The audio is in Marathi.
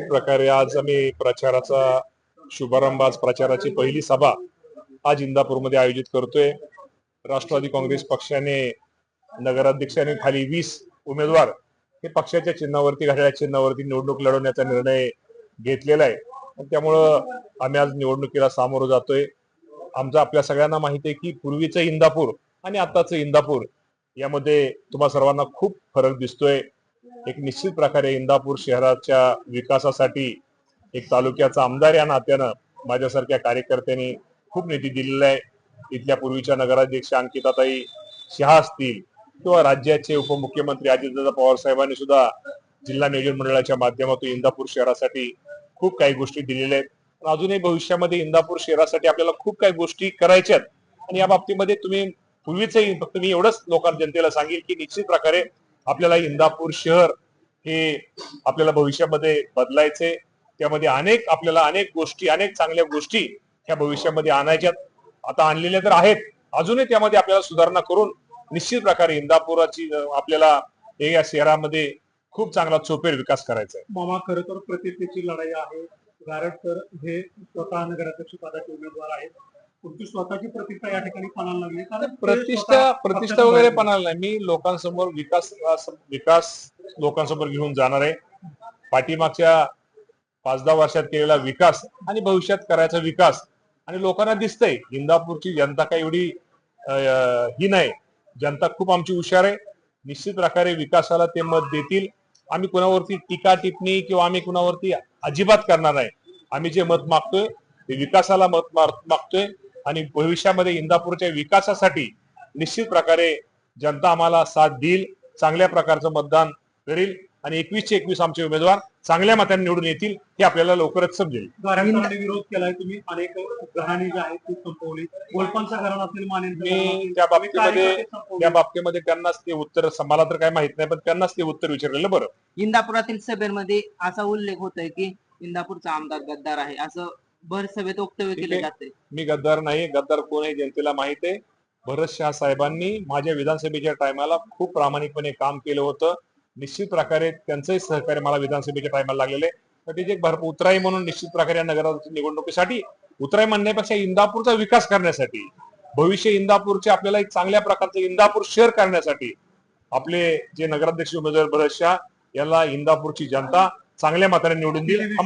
प्रकारे आज आम्ही प्रचाराचा शुभारंभ आज प्रचाराची पहिली सभा आज इंदापूरमध्ये आयोजित करतोय. राष्ट्रवादी काँग्रेस पक्षाने नगराध्यक्षाने खाली वीस उमेदवार हे पक्षाच्या चिन्हावरती घड्याळ्या चिन्हावरती निवडणूक लढवण्याचा निर्णय घेतलेला आहे. त्यामुळं आम्ही आज निवडणुकीला सामोरं जातोय. आमचं आपल्या सगळ्यांना माहिती आहे की पूर्वीचं इंदापूर आणि आताचं इंदापूर यामध्ये तुम्हा सर्वांना खूप फरक दिसतोय. एक निश्चित प्रकारे इंदापूर शहराच्या विकासासाठी एक तालुक्याचा आमदार या नात्यानं माझ्यासारख्या कार्यकर्त्यांनी खूप निधी दिलेला आहे. इथल्या पूर्वीच्या नगराध्यक्ष अंकिताताई शहा असतील किंवा राज्याचे उपमुख्यमंत्री अजितदादा पवार साहेबांनी सुद्धा जिल्हा नियोजन मंडळाच्या माध्यमातून इंदापूर शहरासाठी खूप काही गोष्टी दिलेल्या आहेत. पण अजूनही भविष्यामध्ये इंदापूर शहरासाठी आपल्याला खूप काही गोष्टी करायच्यात आणि या बाबतीमध्ये तुम्ही पूर्वीचही फक्त मी एवढंच लोकांना जनतेला सांगेल की निश्चित प्रकारे आपल्याला इंदापूर शहर हे आपल्याला भविष्यामध्ये बदलायचे. त्यामध्ये अनेक आपल्याला अनेक गोष्टी अनेक चांगल्या गोष्टी ह्या भविष्यामध्ये आणायच्यात. आता आणलेल्या तर आहेत. अजूनही त्यामध्ये आपल्याला सुधारणा करून निश्चित प्रकारे इंदापुराची आपल्याला हे या शहरामध्ये खूप चांगला चोपेर विकास करायचा आहे. मामा खरं तर प्रतिष्ठेची लढाई आहे. गारटकर हे स्वतः नगराध्यक्ष पदाचे उमेदवार आहेत. तुमची स्वतःची प्रतिष्ठा या ठिकाणी पणाला लागली. कारण प्रतिष्ठा प्रतिष्ठा वगैरे पणाला नाही. मी लोकांसमोर विकास विकास लोकांसमोर घेऊन जाणार आहे. पाठीमागच्या पाच दहा वर्षात केलेला विकास आणि भविष्यात करायचा विकास आणि लोकांना दिसतंय. इंदापूरची जनता काही एवढी ही नाही. जनता खूप आमची हुशार आहे. निश्चित प्रकारे विकासाला ते मत देतील. आम्ही कुणावरती टीका टिप्पणी किंवा आम्ही कुणावरती अजिबात करणार नाही. आम्ही जे मत मागतोय ते विकासाला मत मागतोय आणि भविष्यामध्ये इंदापूरच्या विकासासाठी निश्चित प्रकारे जनता आम्हाला साथ देईल. चांगल्या प्रकारचं मतदान करेल आणि एकवीसचे एकवीस आमचे उमेदवार चांगल्या मतांनी निवडून येतील हे आपल्याला लवकरच समजेल. विरोध केलाय तुम्ही. अनेक घराणी जी आहेत ती संपवली. गोलपांचं घराणं असेल मी त्या बाबतीमध्ये. त्या बाबतीमध्ये त्यांनाच ते उत्तर मला तर काय माहीत नाही पण त्यांनाच ते उत्तर विचारलेलं बरं. इंदापुरातील सभेमध्ये असा उल्लेख होतोय की इंदापूरचा आमदार गद्दार आहे. असं भर सभेत वक्तव्य केले. जाते मी गद्दार नाही. गद्दार कोण आहे जनतेला माहीत आहे. भरत शाह साहेबांनी माझ्या विधानसभेच्या टायमाला खूप प्रामाणिकपणे काम केलं होतं. निश्चित प्रकारे त्यांचंही सहकार्य मला विधानसभेच्या टायमाला लागलेले आहे. तर त्याचे भरपूर उतराई म्हणून निश्चित प्रकारे या नगरा निवडणुकीसाठी उतराई म्हणण्यापेक्षा इंदापूरचा विकास करण्यासाठी भविष्य इंदापूरचे आपल्याला एक चांगल्या प्रकारचे इंदापूर शेअर करण्यासाठी आपले जे नगराध्यक्ष उमेदवार भरत शाह याला इंदापूरची जनता चांगल्या मताने निवडून दिली